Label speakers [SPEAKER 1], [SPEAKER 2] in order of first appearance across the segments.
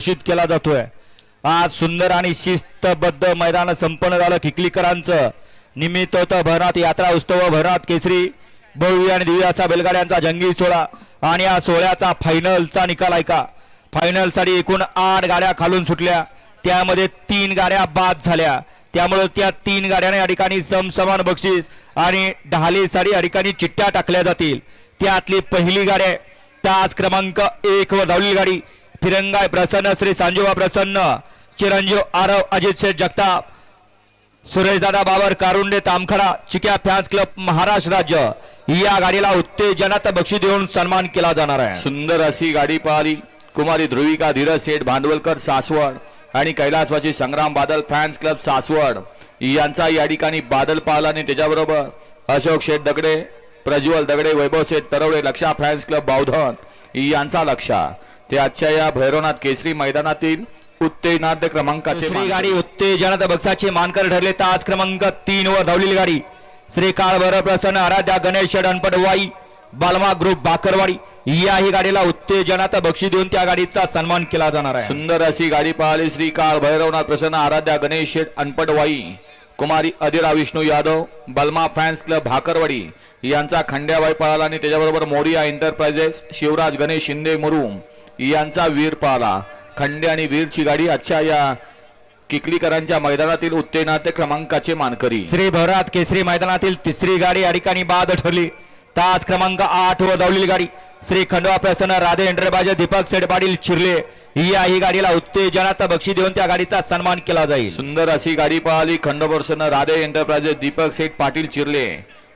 [SPEAKER 1] घोषित केला जातोय. आज सुंदर आणि शिस्तबद्ध मैदान संपन्न झालं किकलीकरांचं. निमित्त होतं यात्रा उत्सव भरणात केसरी भव्य आणि दिव्याचा बेलगाड्यांचा जंगी सोहळा आणि या सोहळ्याचा फायनलचा निकाल ऐका. फायनलसाठी एकूण आठ गाड्या खालून सुटल्या. त्यामध्ये तीन गाड्या बाद झाल्या. त्यामुळे त्या तीन गाड्यांना या ठिकाणी समसमान बक्षीस आणि ढालीसाठी या ठिकाणी चिठ्ठ्या टाकल्या जातील. त्यातली पहिली गाडी आहे. तास क्रमांक एक वर धावलेली गाडी. फिरंगाय प्रसन्न श्री सांजोबा प्रसन्न चिरंजीव आरव अजित शेठ जगताप सुरेशदादा बाबर कारुंडे तामखडा चिक्या फॅन्स क्लब महाराष्ट्र राज्य. या गाडीला उत्तेजनात बक्षीस देऊन सन्मान केला जाणार आहे.
[SPEAKER 2] सुंदर अशी गाडी पाहिली. कुमारी ध्रुविका धीरज शेठ भांडवलकर सासवड आणि कैलासवासी संग्राम बादल फॅन्स क्लब सासवड. यांचा या ठिकाणी बादल पाहिला आणि त्याच्याबरोबर अशोक शेठ दगडे प्रज्वल दगडे वैभव शेठ तरवडे लक्षा फॅन्स क्लब बावधन. यांचा लक्षा. ते आजच्या या भैरवनाथ केसरी मैदानातील उत्तेजनार्थ क्रमांकाचे
[SPEAKER 1] दुसरी गाडी उत्तेजनात बक्षाचे मानकर ठरले. तास क्रमांक तीन वर धावलेली गाडी श्री काळभैरव प्रसन्न आराध्या गणेश अनपटवाई बालमा ग्रुप बाकरवाडी. याही गाडीला उत्तेजनात बक्षीस देऊन त्या गाडीचा सन्मान केला जाणार आहे.
[SPEAKER 2] सुंदर अशी गाडी पाहिली श्री काळ भैरवनाथ प्रसन्न आराध्या गणेश शेठ अनपटवाई कुमारी अधिरा विष्णू यादव बलमा फॅन्स क्लब भाकरवाडी. यांचा खंड्याबाई पळाला आणि त्याच्याबरोबर मोरिया एंटरप्राइजेस शिवराज गणेश शिंदे मुरुम. यांचा वीर पाहला खंडे आणि वीरची गाडी आजच्या या किकलीकरांच्या मैदानातील उत्तेजनार्थ क्रमांकाचे मानकरी.
[SPEAKER 1] श्री भरात केसरी मैदानातील तिसरी गाडी या ठिकाणी बाद ठरली. तास क्रमांक आठ वर धावलेली गाडी. श्री खंडवा प्रसन्न राधे एंटरप्राइज दीपक सेठ पाटील चिरले. या ही गाडीला उत्तेजनात बक्षीस देऊन त्या गाडीचा सन्मान केला जाईल.
[SPEAKER 2] सुंदर अशी गाडी पाहिली. खंडप्रसन्न राधे एंटरप्राइजेस दीपक सेठ पाटील चिरले.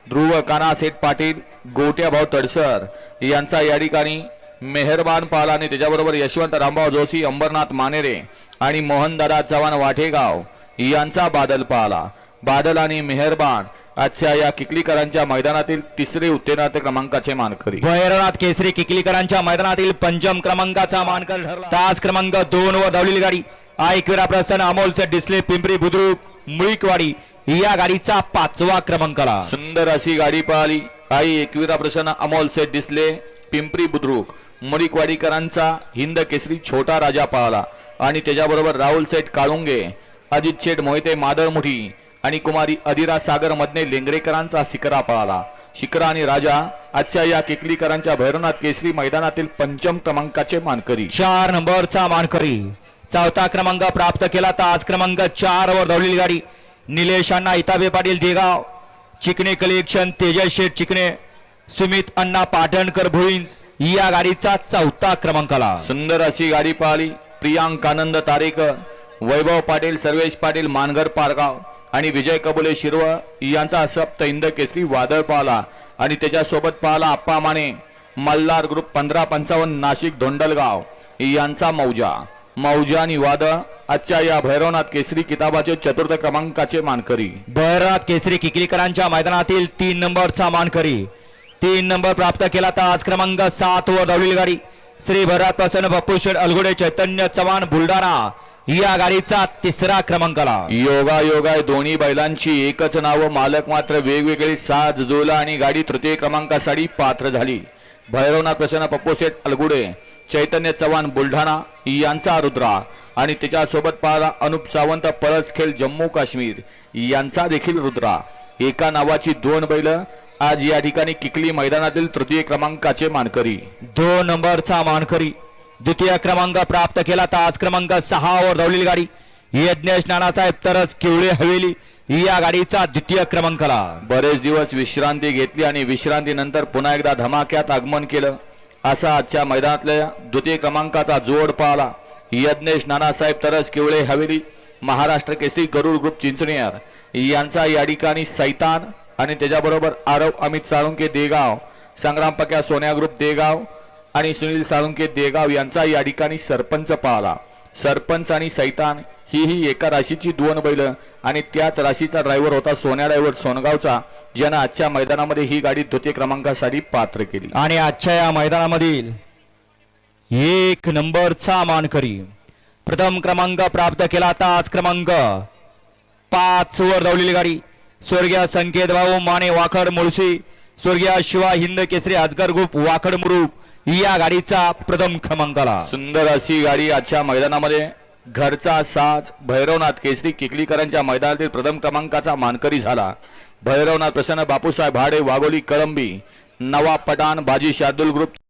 [SPEAKER 2] ध्रुव काना सेठ पाटील गोट्या भाऊ तडसर यांचा या ठिकाणी मेहरबान पाला आणि त्याच्याबरोबर यशवंत रामभाऊ जोशी अंबरनाथ मानेरे आणि मोहनदादा चव्हाण वाठेगाव यांचा बादल पाहला बादल आणि मेहरबान आजच्या या किकलीकरांच्या मैदानातील तिसरे उत्तेजनार्थ क्रमांकाचे मानकरी.
[SPEAKER 1] भैरवनाथ केसरी किकलीकरांच्या मैदानातील पंचम क्रमांकाचा मानकर ठरला. तास क्रमांक दोन वर धावलेली गाडी. आयकविरा प्रसन्न अमोल सेठ डिस्ले पिंपरी बुद्रुक मुळीकवाडी या गाडीचा पाचवा क्रमांकाला.
[SPEAKER 2] सुंदर अशी गाडी पाहिली. आई एकविरा प्रसन्न अमोल सेठ दिसले पिंपरी बुद्रुक. मुळीकवाडीकरांचा हिंद केसरी छोटा राजा पळाला. आणि त्याच्याबरोबर राहुल सेठ काळुंगे अजित शेठ मोहिते मादळमुठी आणि कुमारी अधिरा सागर मधने लेंगरेकरांचा शिकरा पळाला. शिकरा आणि राजा आजच्या या किकलीकरांच्या भैरवनाथ केसरी मैदानातील पंचम क्रमांकाचे मानकरी.
[SPEAKER 1] चार नंबरचा मानकरी. चौथा क्रमांक प्राप्त केला तास क्रमांक चार वर धावलेली गाडी. निलेश अण्णा इताबे पाटील देगाव. चिकणे कलेक्शन तेजस शेठ चिकणे सुमित अण्णा पाटणकर भुईंज. या गाडीचा चौथा क्रमांकाला
[SPEAKER 2] सुंदर अशी गाडी पाहिली. प्रियांक आनंद तारेकर वैभव पाटील सर्वेश पाटील मानगर पारगाव आणि विजय कबुले शिरव यांचा सप्त इंद केसरी वादळ पाहला आणि त्याच्यासोबत पाहला आप्पा माने मल्हार ग्रुप पंधरा पंचावन्न नाशिक धोंडलगाव यांचा मौजा. मौजा आणि वादळ आजच्या या भैरवनाथ केसरी किताबाचे चतुर्थ क्रमांकाचे मानकरी.
[SPEAKER 1] भैरवनाथ केसरी किकलीकरांच्या मैदानातील तीन नंबरचा मानकरी. तीन नंबर प्राप्त केला तास क्रमांक सात वर धावलेली गाडी. श्री भरत प्रसन्न पप्पू शेठ अलगुडे चैतन्य चव्हाण बुलढाणा या गाडीचा तिसरा क्रमांकाला.
[SPEAKER 2] योगा योगा दोन्ही बैलांची एकच नाव मालक मात्र वेगवेगळी साथ जुळला आणि गाडी तृतीय क्रमांकासाठी पात्र झाली. भैरवनाथ प्रसन्न पप्पूशेठ अलगुडे चैतन्य चव्हाण बुलढाणा यांचा रुद्रा आणि त्याच्यासोबत पाहला अनुप सावंत पळसखेल जम्मू काश्मीर यांचा देखील रुद्रा. एका नावाची दोन बैल आज या ठिकाणी किकली मैदानातील तृतीय क्रमांकाचे मानकरी.
[SPEAKER 1] दोन नंबरचा मानकरी. द्वितीय क्रमांक प्राप्त केला तास क्रमांक सहा वर धावलेली गाडी. यज्ञेश नानासाहेब तरच किवळे हवेली. या गाडीचा द्वितीय क्रमांकाला.
[SPEAKER 2] बरेच दिवस विश्रांती घेतली आणि विश्रांतीनंतर पुन्हा एकदा धमाक्यात आगमन केलं. असा आजच्या मैदानातल्या द्वितीय क्रमांकाचा जोड पाहला. यज्ञेश नानासाहेब तरस किवळे हवेली. महाराष्ट्र केसरी गरुड ग्रुप चिंचणेर. यांचा या ठिकाणी सैतान आणि त्याच्याबरोबर आरव अमित साळुंके देगाव संग्राम पक्या सोन्या ग्रुप देगाव आणि सुनील साळुंके देगाव यांचा या ठिकाणी सरपंच पाहला सरपंच आणि सैतान ही ही एका राशीची दोन बैल आणि त्याच राशीचा ड्रायव्हर होता सोन्या ड्रायव्हर सोनगावचा ज्यानं आजच्या मैदानामध्ये ही गाडी द्वितीय क्रमांकासाठी पात्र केली.
[SPEAKER 1] आणि आजच्या या मैदानामधील एक नंबरचा मानकरी प्रथम क्रमांक प्राप्त केला. तास क्रमांक पाच वर धावलेली गाडी. स्वर्गीय संकेत भाऊ माने वाखड मुळशी स्वर्गीय शिवा हिंद केसरी अजगर ग्रुप वाखड मुरुप या गाडीचा प्रथम क्रमांकाला.
[SPEAKER 2] सुंदर अशी गाडी आजच्या मैदानामध्ये घरचा साज भैरवनाथ केसरी किकलीकरांच्या मैदानातील प्रथम क्रमांकाचा मानकरी झाला. भैरवनाथ प्रसन्न बापूसाहेब भाडे वाघोली कळंबी नवा पठाण बाजी शार्दुल ग्रुप.